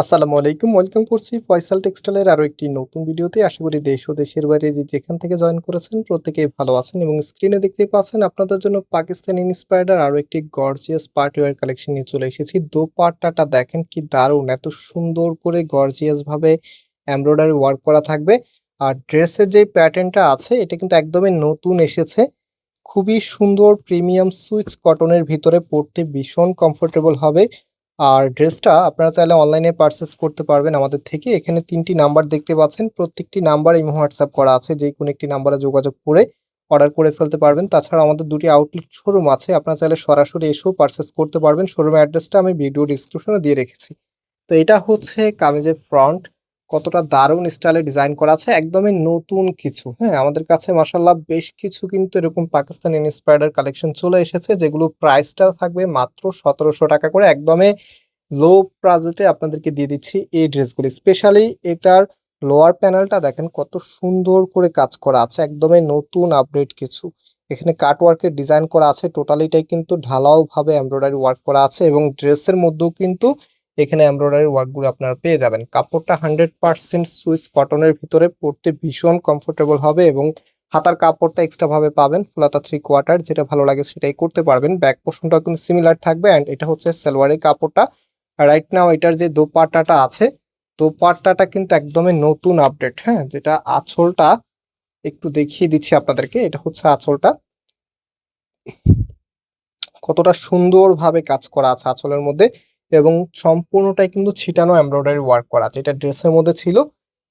আসসালামু আলাইকুম, ওয়েলকাম করছি ফয়সাল টেক্সটাইলের আরও একটি নতুন ভিডিওতে। আশা করি দেশ ও দেশের বাইরে যে যেখান থেকে জয়েন করেছেন প্রত্যেকেই ভালো আছেন এবং স্ক্রিনে দেখতে পাচ্ছেন আপনাদের জন্য পাকিস্তান ইন্সপায়ার্ডার আরও একটি গর্জিয়াস পার্টিওয়ার কালেকশন নিয়ে চলে এসেছি। দোপাট্টাটা দেখেন কি দারুণ, এত সুন্দর করে গর্জিয়াসভাবে এমব্রয়ডারি ওয়ার্ক করা থাকবে। আর ড্রেসের যে প্যাটার্নটা আছে, এটা কিন্তু একদমই নতুন এসেছে। খুবই সুন্দর প্রিমিয়াম সুইচ কটনের ভিতরে পড়তে ভীষণ কমফোর্টেবল হবে। আর ড্রেসটা আপনারা চাইলে অনলাইনে পারচেস করতে পারবেন আমাদের থেকে। এখানে তিনটি নাম্বার দেখতে পাচ্ছেন। প্রত্যেকটি নাম্বার এই হোয়াটসঅ্যাপ করা আছে। যে কোনো একটি নাম্বারে যোগাযোগ করে অর্ডার করে ফেলতে পারবেন। তাছাড়া আমাদের দুটি আউটলেট শোরুম আছে। আপনারা চাইলে সরাসরি এসেও পারচেস করতে পারবেন। শোরুমের অ্যাড্রেসটা আমি ভিডিও ডিসক্রিপশনে দিয়ে রেখেছি। তো এটা হচ্ছে কামিজের ফ্রন্ট কতটা দারুণ স্টাইলে ডিজাইন করা আছে, একদমই নতুন কিছু। হ্যাঁ আমাদের কাছে মাসাল্লাহ বেশ কিছু কিন্তু এরকম পাকিস্তান ইন্সপায়ার্ডার কালেকশন চলে এসেছে, যেগুলো প্রাইসটা থাকবে মাত্র সতেরোশো টাকা করে। একদমই লো প্রাইজে আপনাদেরকে দিয়ে দিচ্ছি এই ড্রেসগুলি। স্পেশালি এটার লোয়ার প্যানেলটা দেখেন কত সুন্দর করে কাজ করা আছে, একদমই নতুন আপডেট কিছু। এখানে কাট ওয়ার্কের ডিজাইন করা আছে টোটালিটাই কিন্তু ঢালাও ভাবে এমব্রয়ডারি ওয়ার্ক করা আছে এবং ড্রেসের মধ্যেও কিন্তু এখানে এমব্রয়ডারি ওয়ার্কগুলো আপনারা পেয়ে যাবেন। কাপড়টা হান্ড্রেড পার্সেন্ট সুইচ কটনের ভিতরে পরতে ভীষণ কমফোর্টেবল হবে এবং হাতার কাপড়টা এক্সট্রা ভাবে পাবেন, ফুলাতা থ্রি কোয়ার্টার যেটা ভালো লাগে সেটাই করতে পারবেন। ব্যাক পোর্শনটা কিন্তু সিমিলার থাকবে অ্যান্ড এটা হচ্ছে সালোয়ারের কাপড়টা। রাইট নাও এটার যে দোপাট্টাটা আছে, দোপাট্টাটা কিন্তু একদমই নতুন আপডেট হ্যাঁ? যেটা আঁচলটা একটু দেখিয়ে দিচ্ছি আপনাদেরকে, এটা হচ্ছে আঁচলটা। কতটা সুন্দরভাবে কাজ করা আছে আঁচলের মধ্যে। এবং সম্পূর্ণটাই কিন্তু ছিটানো এমব্রয়ডারি ওয়ার্ক করা আছে। এটা ড্রেসের মধ্যে ছিল,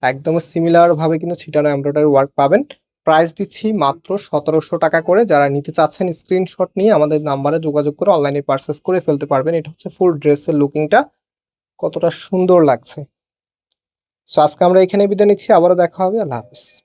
একদম সিমিলার ভাবে কিন্তু ছিটানো এমব্রয়ডারি ওয়ার্ক পাবেন। প্রাইস দিচ্ছি মাত্র সতেরোশো টাকা করে। যারা নিতে চাচ্ছেন স্ক্রিনশট নিয়ে আমাদের নাম্বারে যোগাযোগ করে অনলাইনে পারচেস করে ফেলতে পারবেন। এটা হচ্ছে ফুল ড্রেসের লুকিংটা কতটা সুন্দর লাগছে। সো আজকে আমরা এখানে বিদায় নিচ্ছি। আবারও দেখা হবে। আল্লাহ হাফিজ।